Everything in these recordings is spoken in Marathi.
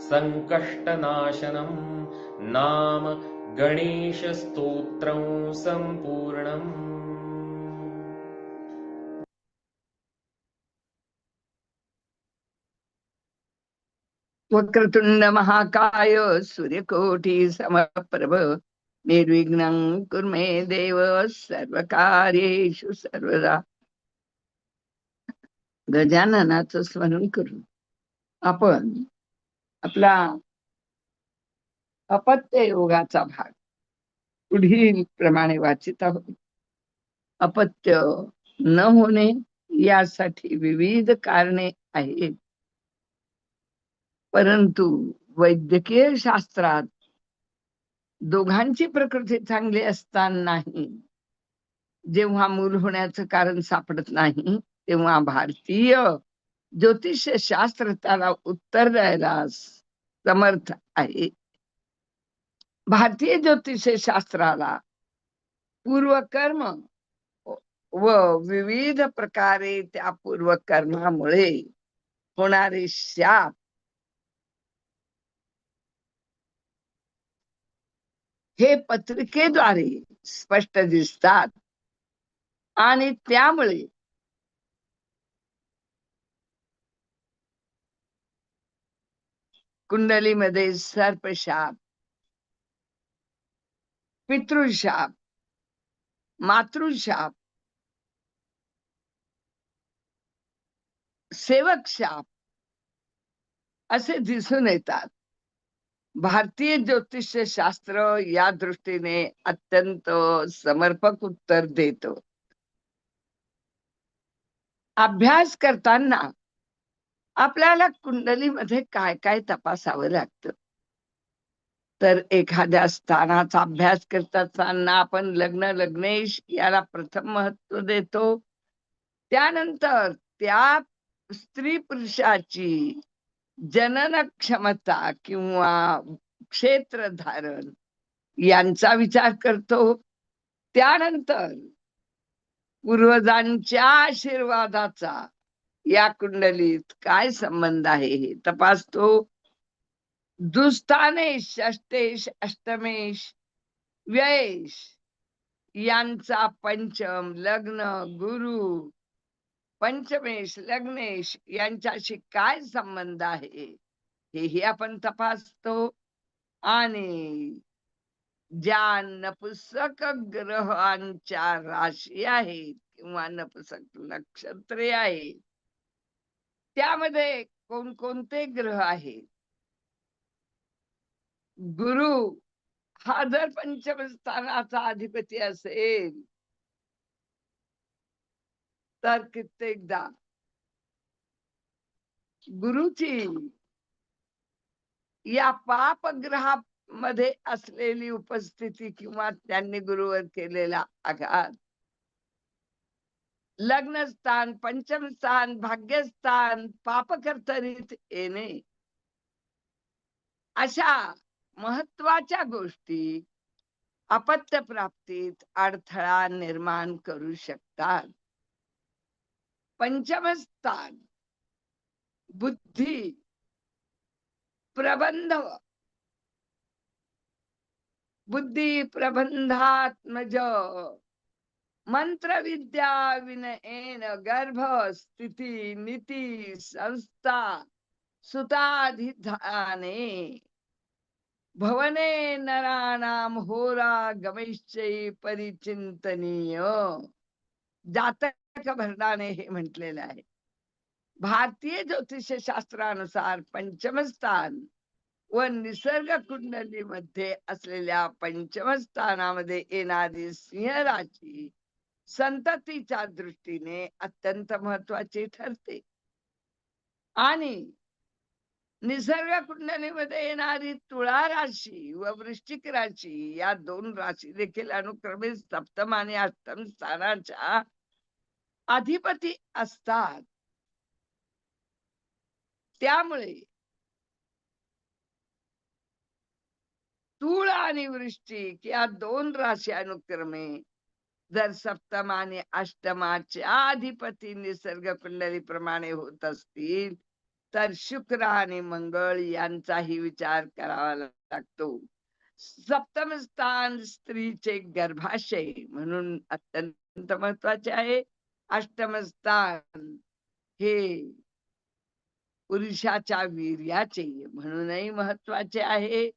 सङ्कष्टनाशनं नाम गणेशस्तोत्रं सम्पूर्णम्। वक्रतुंड महाकाय सूर्यकोटी समप्रभ निर्विघ्नं कुर्मे देव सर्वकार्येषु सर्वदा। गजाननाचं स्मरण करून आपण आपला अपत्य योगाचा भाग. पुढील प्रमाणे वाचित आहोत. अपत्य न होणे यासाठी विविध कारणे आहेत. परंतु वैद्यकीय शास्त्रात दोघांची प्रकृती चांगली असतानाही जेव्हा मूल होण्याचं कारण सापडत नाही तेव्हा भारतीय ज्योतिष शास्त्र त्याला उत्तर द्यायला समर्थ आहे. भारतीय ज्योतिष शास्त्राला पूर्वकर्म व विविध प्रकारे त्या पूर्वकर्मामुळे होणारे शाप हे पत्रिकेद्वारे स्पष्ट दिसतात. आणि त्यामुळे कुंडलीमध्ये सर्पशाप पितृशाप मातृशाप सेवक शाप असे दिसून येतात. भारतीय ज्योतिष शास्त्र या दृष्टीने अत्यंत समर्पक उत्तर देतो. अभ्यास करताना आपल्याला कुंडलीमध्ये काय काय तपासावं लागतं? तर एखाद्या स्थानाचा अभ्यास करत असताना आपण लग्न लग्नेश याला प्रथम महत्त्व देतो. त्यानंतर त्या स्त्री पुरुषाची जनन क्षमता किंवा क्षेत्र धारण यांचा विचार करतो. त्यानंतर पूर्वजांच्या आशीर्वादाचा या कुंडलीत काय संबंध आहे हे तपासतो. दुस्थानेश अष्टेश अष्टमेश व्ययेश यांचा पंचम लग्न गुरु पंचमेश लग्नेश यांच्याशी काय संबंध आहे हेही आपण तपासतो. आणि ज्या नपुसक ग्रहांच्या राशी आहेत किंवा नपुसक नक्षत्रे आहेत त्यामध्ये कोणकोणते ग्रह आहेत? गुरु हा जर पंचम स्थानाचा अधिपती असेल तर कित्येकदा गुरुची या पापग्रहामध्ये असलेली उपस्थिती किंवा त्यांनी गुरुवर केलेला आघात लग्नस्थान पंचम स्थान भाग्यस्थान पापकर्तरीत येणे. अशा महत्त्वाच्या गोष्टी अपत्य प्राप्तीत अडथळा निर्माण करू शकतात. पंचमस्थान बुद्धी प्रबंध. बुद्धी प्रबंधात्मज. मंत्रविद्या विनयेन गर्भ स्थिती नीती संस्था सुताधिधाने भवने नराणाम होरा गमैश्चै परिचिंतनीय जातक भरणाने हे म्हटलेलं आहे. भारतीय ज्योतिष शास्त्रानुसार पंचम स्थान व निसर्ग कुंडलीमध्ये असलेल्या पंचमस्थानामध्ये येणारी सिंह राशी संततीच्या दृष्टीने अत्यंत महत्वाची ठरते. आणि निसर्ग कुंडलीमध्ये येणारी तुळा राशी व वृश्चिक राशी या दोन राशी देखील अनुक्रमे सप्तम आणि अष्टम स्थानाच्या अधिपती असतात. त्यामुळे तूळ आणि वृश्चिक या दोन राशी अनुक्रमे जर सप्तम आणि अष्टमाच्या अधिपती निसर्ग कुंडली प्रमाणे होत असतील तर शुक्र आणि मंगळ यांचाही विचार करावा लागतो. सप्तम स्थान स्त्रीचे गर्भाशय म्हणून अत्यंत महत्त्वाचे आहे. अष्टम स्थान हे पुरुषाच्या वीर्याचे म्हणूनही महत्त्वाचे आहे.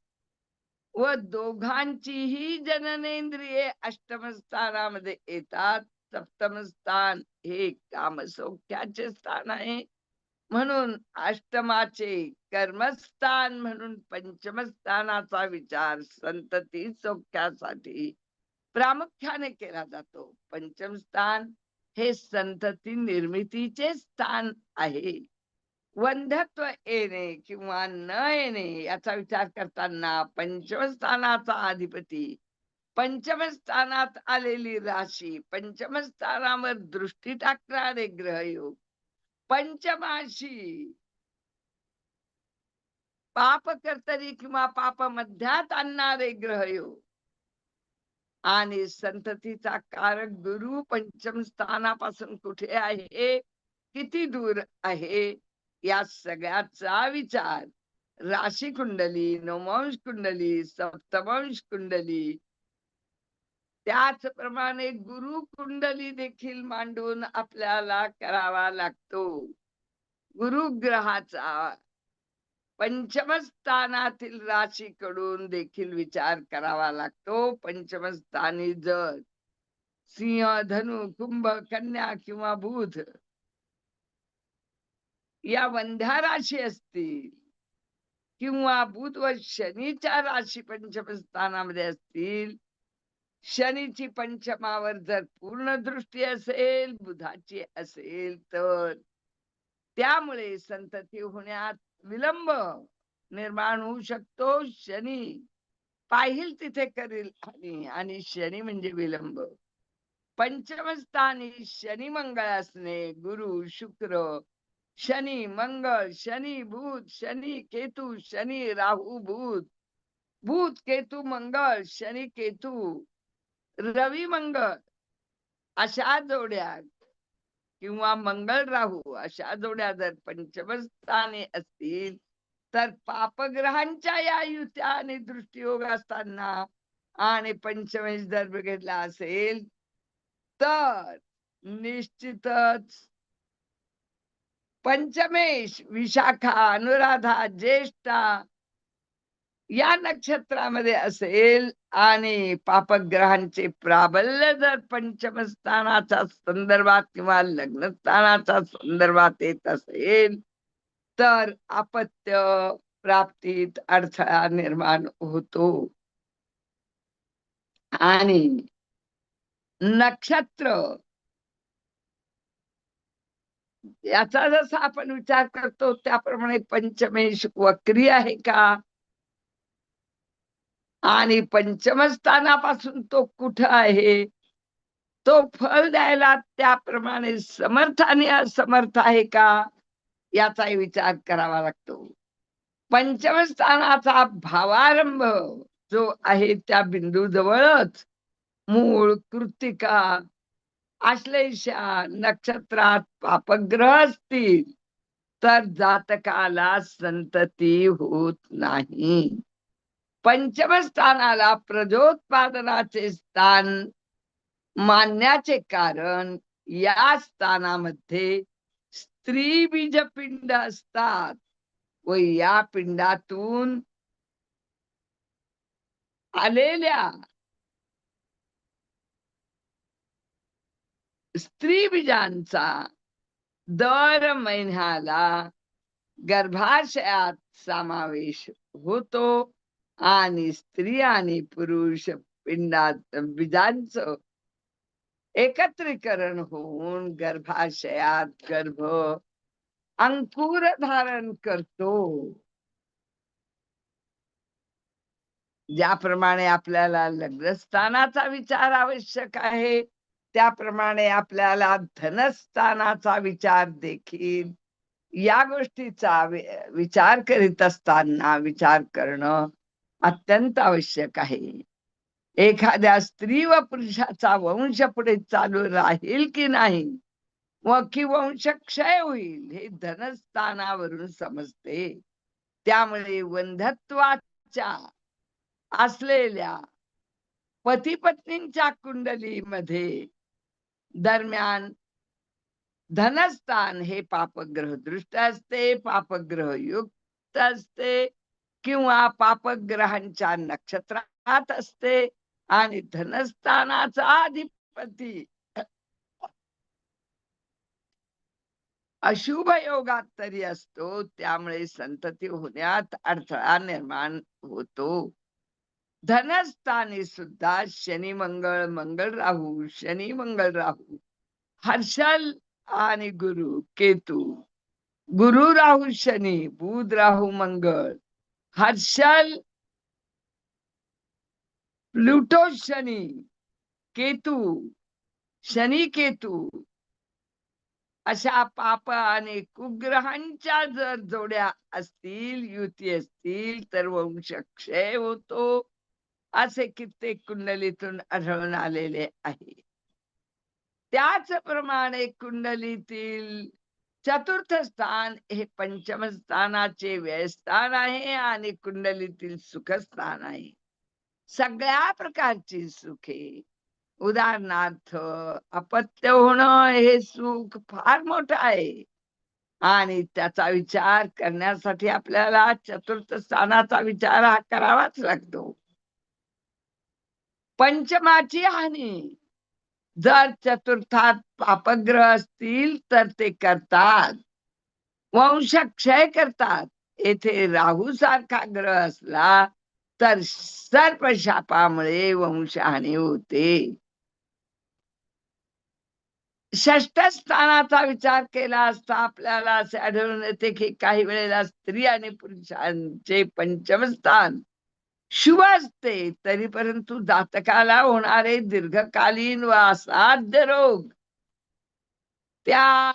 व दोघांचीही जननेंद्रिये अष्टम स्थानामध्ये येतात. सप्तम स्थान हे कामसौख्याचे स्थान आहे. म्हणून अष्टमाचे कर्मस्थान म्हणून पंचम स्थानाचा विचार संतती सौख्यासाठी प्रामुख्याने केला जातो. पंचम स्थान हे संतती निर्मितीचे स्थान आहे. वंध्यत्व येणे किंवा न येणे याचा विचार करताना पंचमस्थानाचा अधिपती. पंचमस्थानात आलेली राशी पंचमस्थानावर दृष्टी टाकणारे ग्रहयोग. पंचमाशी. पाप कर्तरी किंवा पाप मध्यात आणणारे ग्रहयोग. आणि संततीचा कारक गुरु पंचम स्थानापासून कुठे आहे? किती दूर आहे? या सगळ्याचा विचार. राशी कुंडली नवमांश कुंडली सप्तमांश कुंडली. त्याचप्रमाणे गुरु कुंडली देखील मांडून आपल्याला करावा लागतो. गुरु ग्रहाचा पंचमस्थानातील राशीकडून देखील विचार करावा लागतो. पंचमस्थानी जर सिंह धनु कुंभ कन्या किंवा बुध या वंध्या राशी असतील. किंवा बुध व शनीच्या राशी पंचम स्थानामध्ये असतील. शनीची पंचमावर जर पूर्ण दृष्टी असेल बुधाची असेल तर. त्यामुळे संतती होण्यात विलंब निर्माण होऊ शकतो. शनी पाहिल तिथे करील आणि आणि शनी म्हणजे विलंब. पंचमस्थानी शनी मंगळ असणे गुरु शुक्र शनी मंगळ शनी भूत शनी केतू शनी राहू भूत भूत केतू मंगळ शनी केतू रवी मंगळ अशा जोड्या किंवा मंगळ राहू अशा जोड्या जर पंचमस्थाने असतील तर पापग्रहांच्या या युत्या आणि दृष्टियोग असताना आणि पंचमेश जर बघितला असेल तर निश्चितच पंचमेश विशाखा अनुराधा ज्येष्ठा या नक्षत्रामध्ये असेल आणि पापग्रहांचे प्राबल्य जर पंचमस्थानाच्या संदर्भात किंवा लग्नस्थानाच्या संदर्भात येत असेल तर आपत्य प्राप्तीत अडथळा निर्माण होतो. आणि नक्षत्र याचा जसा आपण विचार करतो त्याप्रमाणे पंचमेश वक्री आहे का? आणि पंचमस्थानापासून तो कुठं आहे? तो फल द्यायला त्याप्रमाणे समर्थ आणि असमर्थ आहे का? याचाही विचार करावा लागतो. पंचमस्थानाचा भावारंभ जो आहे त्या बिंदू जवळच मूळ कृतिका आश्लेषा नक्षत्रात पापग्रह असतील तर जातकाला संतती होत नाही. पंचम स्थानाला प्रजोत्पादनाचे स्थान मानण्याचे कारण या स्थानामध्ये स्त्री बीज पिंड असतात व या पिंडातून आलेल्या स्त्री बीजांचा दर महिन्याला गर्भाशयात समावेश होतो आणि स्त्री आणि पुरुष पिंडात बीजांचं एकत्रीकरण होऊन गर्भाशयात गर्भ अंकुर धारण करतो. ज्याप्रमाणे आपल्याला लग्नस्थानाचा विचार आवश्यक आहे. त्याप्रमाणे आपल्याला धनस्थानाचा विचार देखील या गोष्टीचा विचार करीत असताना विचार करणं अत्यंत आवश्यक आहे. एखाद्या स्त्री व पुरुषाचा वंश पुढे चालू राहील की नाही व की वंश क्षय होईल हे धनस्थानावरून समजते. त्यामुळे वंधत्वाच्या असलेल्या पती पत्नींच्या कुंडलीमध्ये दरम्यान धनस्थान हे पापग्रह दृष्ट असते पापग्रह युक्त असते किंवा पापग्रहांच्या नक्षत्रात असते आणि धनस्थानाचा अधिपती अशुभ योगात तरी असतो त्यामुळे संतती होण्यात अडथळा निर्माण होतो. धनस्थानी सुद्धा शनी मंगळ मंगळ राहू शनी मंगळ राहू. हर्षल आणि गुरु केतू. गुरु राहू शनी बुध राहू मंगळ. Herschel Pluto Shani Ketu Shani Ketu. अशा पाप आणि कुग्रहांच्या जर जोड्या असतील युती असतील तर वंश क्षय होतो. असे कित्येक कुंडलीतून आढळून आलेले आहे. त्याचप्रमाणे कुंडलीतील चतुर्थ स्थान हे पंचम स्थानाचे व्ययस्थान आहे आणि कुंडलीतील सुखस्थान आहे. सगळ्या प्रकारची सुखे. उदाहरणार्थ अपत्य होणं हे सुख फार मोठं आहे. आणि त्याचा विचार करण्यासाठी आपल्याला चतुर्थ स्थानाचा विचार हा करावाच लागतो. पंचमाची हानी. जर चतुर्थात पापग्रह असतील तर ते करतात. वंश क्षय करतात. येथे राहू सारखा ग्रह असला तर सर्पशापामुळे वंशहानी होते. षष्ठ स्थानाचा विचार केला असता आपल्याला असे आढळून येते की काही वेळेला स्त्री आणि पुरुषांचे पंचम स्थान शुभ असते तरी परंतु जातकाला होणारे दीर्घकालीन व असाध्य रोग त्या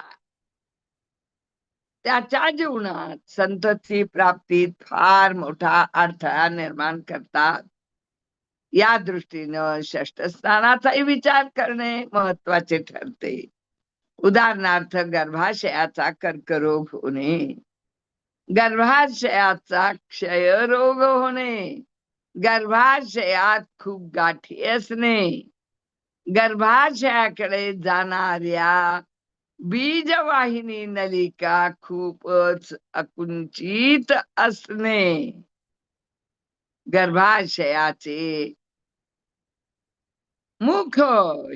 त्याच्या जीवनात संतती प्राप्तीत फार मोठा अडथळा निर्माण करतात. या दृष्टीनं षष्ठ स्थानाचाही विचार करणे महत्त्वाचे ठरते. उदाहरणार्थ गर्भाशयाचा कर्करोग होणे गर्भाशयाचा क्षयरोग होणे गर्भाशयात खूप गाठी असणे गर्भाशयाकडे जाणाऱ्या बीजवाहिनी नलिका खूपच अकुंचित असणे. गर्भाशयाचे मुख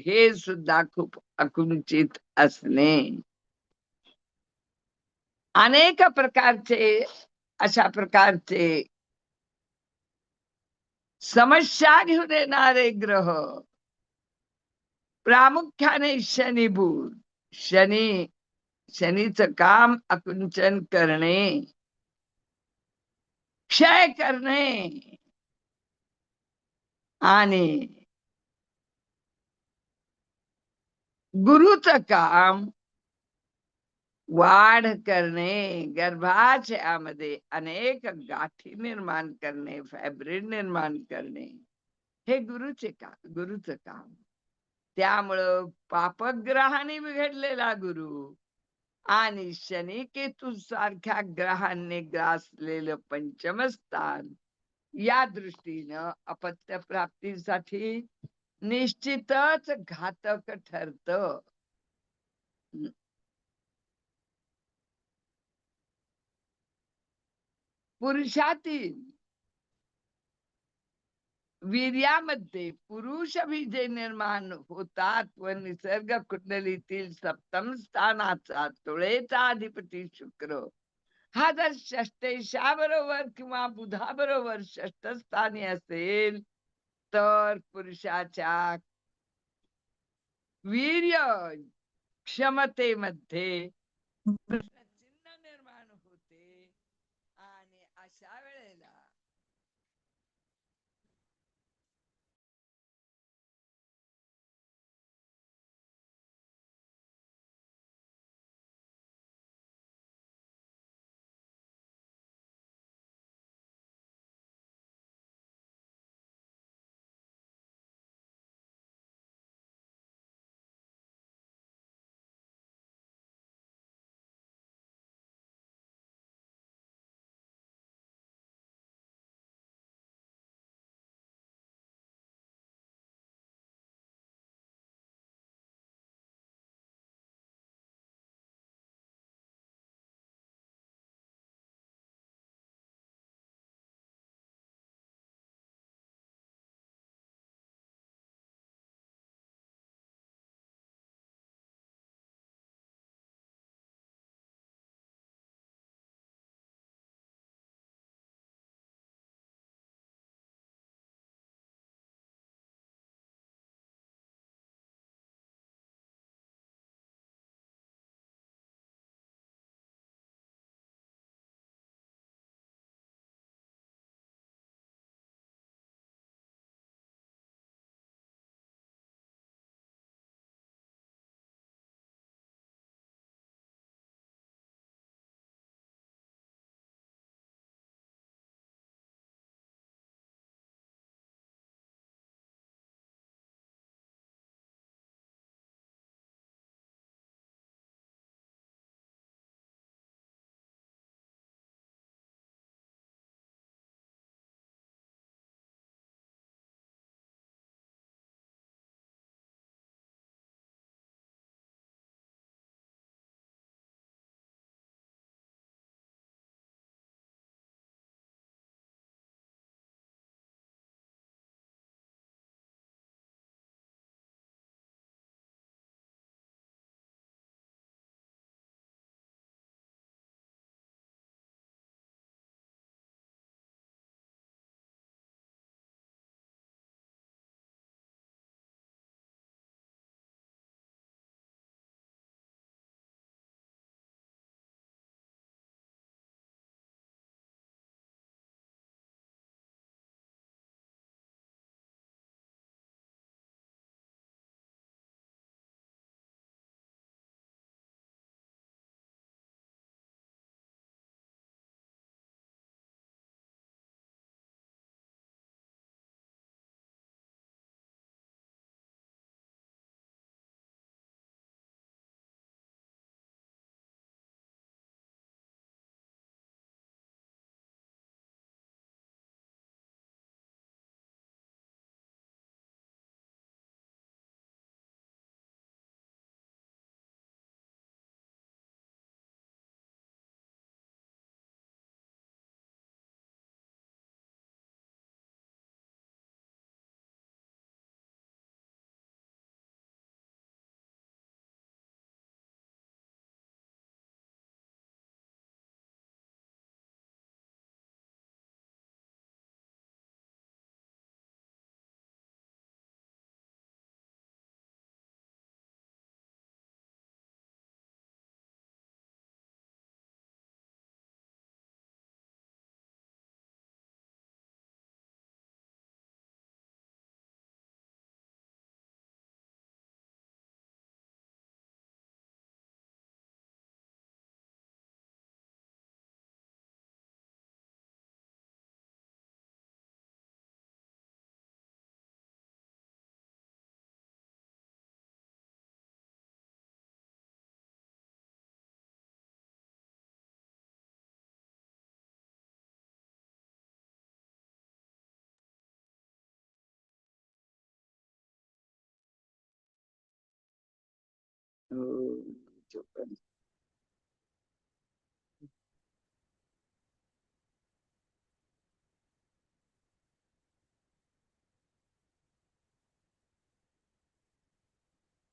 हे सुद्धा खूप अकुंचित असणे. अनेक प्रकारचे अशा प्रकारचे समस्या घेऊन येणारे ग्रह। प्रामुख्याने शनिभूत शनी शनीचं काम आकुंचन करणे। क्षय करणे। आणि गुरुचं काम वाढ करणे गर्भाशयामध्ये अनेक गाठी निर्माण करणे फॅब्रिक निर्माण करणे हे गुरुचे का गुरुचं काम. त्यामुळं पापग्रहाने बिघडलेला गुरु आणि शनी केतू सारख्या ग्रहांनी ग्रासलेलं पंचमस्थान या दृष्टीनं अपत्य प्राप्तीसाठी निश्चितच घातक ठरत. पुरुषातील वीर्यामध्ये पुरुष विजय निर्माण होतात व निसर्ग कुंडलीतील सप्तम स्थानाचा तुळेचा अधिपती शुक्र. हा जर षष्टेशा बरोबर किंवा बुधा बरोबर षष्ठ स्थानी असेल तर पुरुषाच्या वीर्य क्षमतेमध्ये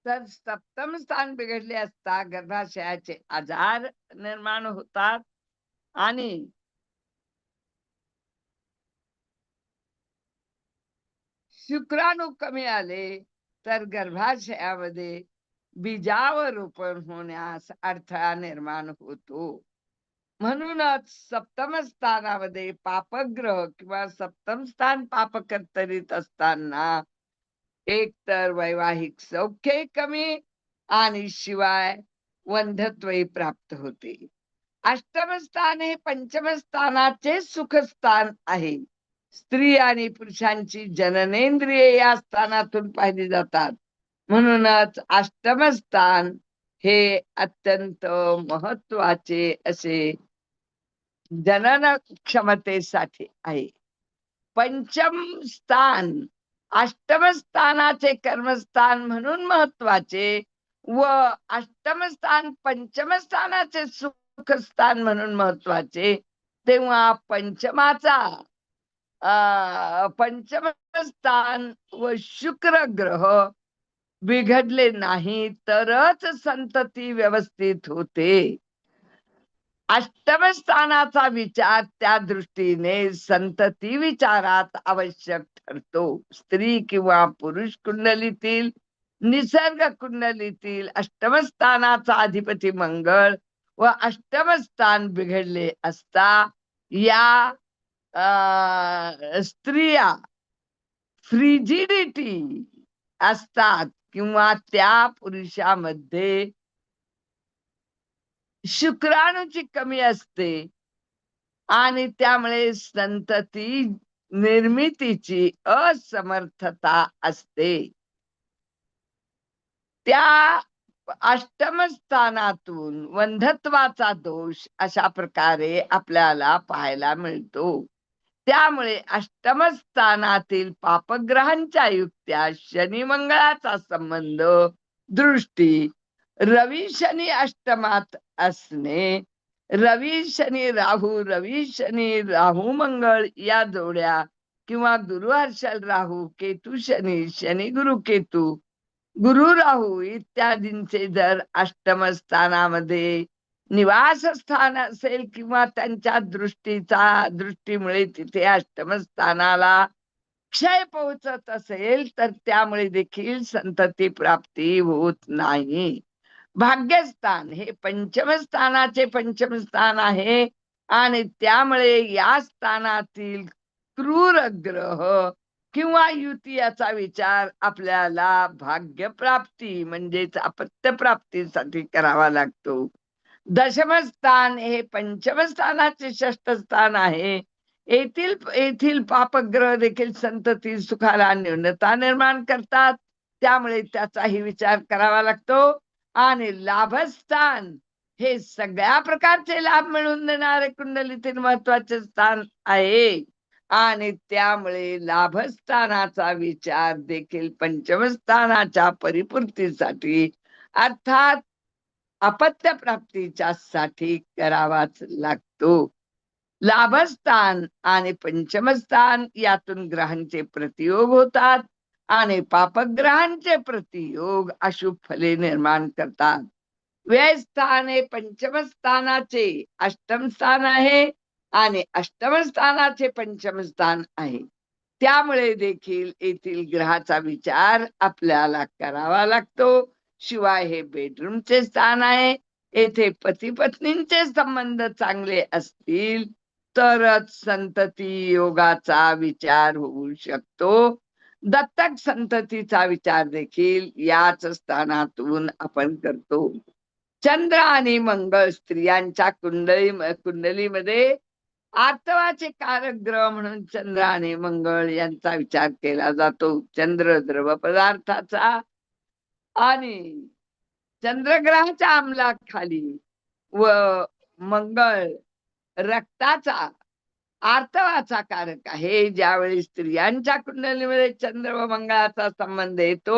तर सप्तम स्थान बिघडले असता गर्भाशयाचे आजार निर्माण होतात आणि शुक्राणू कमी आले तर गर्भाशयामध्ये बीजावरोपण होण्यास अडथळा निर्माण होतो. म्हणूनच सप्तम स्थानामध्ये पापग्रह किंवा सप्तम स्थान पापकर्तरीत असताना एक तर वैवाहिक सौख्य कमी आणि शिवाय वंधत्वही प्राप्त होते. अष्टम स्थान हे पंचम स्थानाचे सुखस्थान आहे. स्त्री आणि पुरुषांची जननेंद्रिये या स्थानातून पाहिली जातात. म्हणूनच अष्टम स्थान हे अत्यंत महत्त्वाचे असे जनन क्षमतेसाठी आहे. पंचम स्थान अष्टमस्थानाचे कर्मस्थान म्हणून महत्त्वाचे व अष्टम स्थान सुखस्थान म्हणून महत्त्वाचे तेव्हा पंचमाचा अ पंचम स्थान व शुक्र ग्रह बिघडले नाही तरच संतती व्यवस्थित होते. अष्टम स्थानाचा विचार त्या दृष्टीने संतती विचारात आवश्यक ठरतो. स्त्री किंवा पुरुष कुंडलीतील निसर्ग कुंडलीतील अष्टमस्थानाचा अधिपती मंगळ व अष्टम स्थान बिघडले असता या अं, स्त्रिया फ्रिजिडिटी असतात. किंवा त्या पुरुषामध्ये शुक्राणूची कमी असते. आणि त्यामुळे संतती निर्मितीची असमर्थता असते. त्या अष्टम स्थानातून वंधत्वाचा दोष अशा प्रकारे आपल्याला पाहायला मिळतो. त्यामुळे अष्टम स्थानातील पापग्रहांच्या युक्त्या शनी मंगळाचा संबंध दृष्टी रवी शनी अष्टमात असणे रवी शनी राहू रवी शनी राहू मंगळ या जोड्या किंवा गुरु हर्षल राहू केतू शनी शनी गुरु केतू गुरु राहू इत्यादींचे जर अष्टमस्थानामध्ये निवासस्थान निवास स्थान असेल किंवा त्यांच्या दृष्टीचा दृष्टीमुळे तिथे अष्टमस्थानाला क्षय पोहोचत असेल तर त्यामुळे देखील संतती प्राप्ती होत नाही. भाग्यस्थान हे पंचमस्थानाचे पंचमस्थान आहे आणि त्यामुळे या स्थानातील क्रूर ग्रह किंवा युती याचा विचार आपल्याला भाग्यप्राप्ती म्हणजेच अपत्यप्राप्तीसाठी करावा लागतो. दशम स्थान हे पंचमस्थानाचे षष्ठ स्थान आहे. येथील येथील पापग्रह देखील संतती सुखाला न्यूनता निर्माण करतात. त्यामुळे त्याचाही विचार करावा लागतो. आणि लाभस्थान हे सगळ्या प्रकारचे लाभ मिळवून देणारे कुंडलीतील महत्त्वाचे स्थान आहे. आणि त्यामुळे लाभस्थानाचा विचार देखील पंचमस्थानाच्या परिपूर्तीसाठी अर्थात अपत्य प्राप्तीच्या साठी करावाच लागतो. लाभस्थान आणि पंचमस्थान यातून ग्रहांचे प्रतियोग होतात आणि पापग्रहांचे प्रतियोग अशुभ फले निर्माण करतात. व्ययस्थान हे पंचमस्थानाचे अष्टम स्थान आहे आणि अष्टमस्थानाचे पंचम स्थान आहे. त्यामुळे देखील येथील ग्रहाचा विचार आपल्याला करावा लागतो. शिवाय हे बेडरूमचे स्थान आहे. येथे पती पत्नींचे संबंध चांगले असतील तरच संतती योगाचा विचार होऊ शकतो. दत्तक संततीचा विचार देखील याच स्थानातून आपण करतो. चंद्र आणि मंगळ स्त्रियांच्या कुंडली कुंडलीमध्ये आर्तवाचे कारक ग्रह म्हणून चंद्र आणि मंगळ यांचा विचार केला जातो. चंद्र द्रव पदार्थाचा आणि चंद्रग्रहाच्या अंमलाखाली व मंगळ रक्ताचा आर्तवाचा कारक आहे. ज्यावेळी स्त्रियांच्या कुंडलीमध्ये चंद्र व मंगळाचा संबंध येतो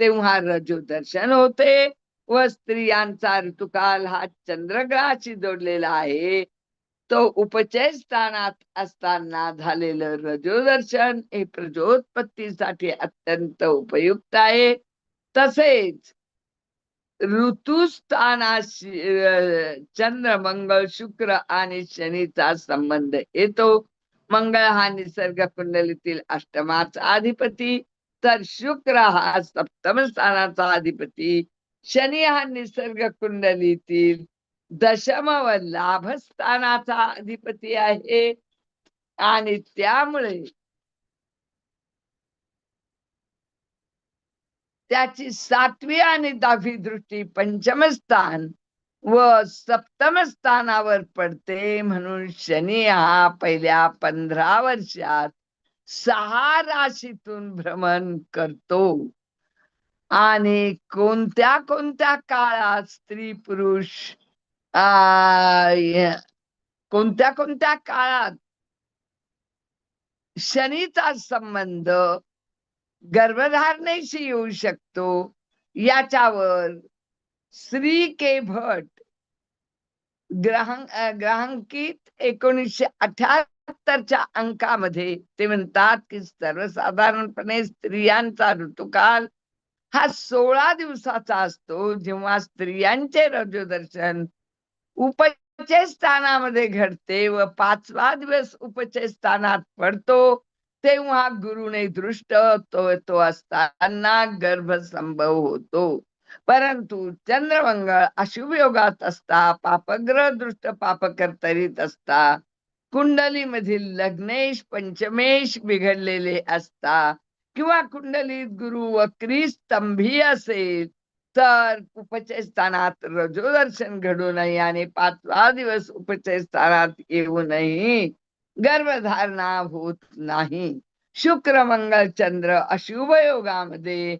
तेव्हा रजो दर्शन होते व स्त्रियांचा ऋतुकाल हा चंद्रग्रहाशी जोडलेला आहे. तो उपचय स्थानात असताना झालेलं रजोदर्शन हे प्रजोत्पत्तीसाठी अत्यंत उपयुक्त आहे. तसेच ऋतुस्थानाशी चंद्र मंगळ शुक्र आणि शनीचा संबंध येतो. मंगळ हा निसर्ग कुंडलीतील अष्टमाचा अधिपती तर शुक्र हा सप्तम स्थानाचा अधिपती शनी हा निसर्ग कुंडलीतील दशम व लाभ स्थानाचा अधिपती आहे. आणि त्यामुळे त्याची सातवी आणि दहावी दृष्टी पंचम स्थान व सप्तम स्थानावर पडते म्हणून शनी हा पहिल्या पंधरा वर्षात सहा राशीतून भ्रमण करतो. आणि कोणत्या कोणत्या काळात स्त्री पुरुष कोणत्या कोणत्या काळात शनीचा संबंध गर्भधारणेशी येऊ शकतो. याच्यावर श्री के भट ग्रहं ग्रहांकित एकोणीसशे अठ्याहत्तरच्या अंकामध्ये ते म्हणतात की सर्वसाधारणपणे स्त्रियांचा ऋतुकाल हा सोळा दिवसाचा असतो. जेव्हा स्त्रियांचे रजोदर्शन उपचय स्थानामध्ये घडते व पाचवा दिवस उपचय स्थानात पडतो तेव्हा गुरुने दृष्ट तो तो असताना गर्भसंभव होतो. परंतु चंद्रमंगळ अशुभ योगात असता पापग्रह दृष्ट पापकर्तरीत असता कुंडली मधील लग्नेश पंचमेश बिघडलेले असता किंवा कुंडलीत गुरु वक्री स्तंभी असेल तर उपचय स्थानात रजोदर्शन घडू नये आणि पाचवा दिवस उपचय स्थानात येऊ नये. गर्भधारणा होत नाही. शुक्र मंगल चंद्र अशुभ योगामध्ये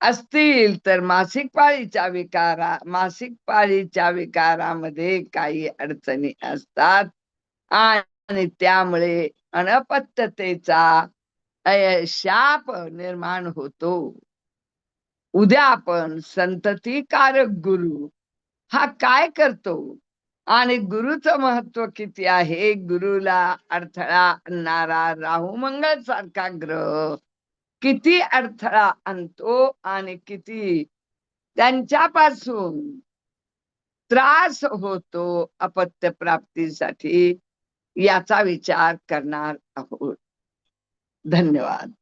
असतील तर मासिक पाळीच्या विकारा मासिक पाळीच्या विकारामध्ये काही अडचणी असतात. आणि त्यामुळे अनपत्यतेचा शाप निर्माण होतो. उद्या आपण संततिकारक गुरु हा काय करतो? आणि गुरुचं महत्त्व किती आहे? गुरुला अडथळा आणणारा राहू मंगळ सारखा ग्रह किती अडथळा आणतो आणि किती त्यांच्यापासून त्रास होतो अपत्य प्राप्तीसाठी याचा विचार करणार आहोत. धन्यवाद.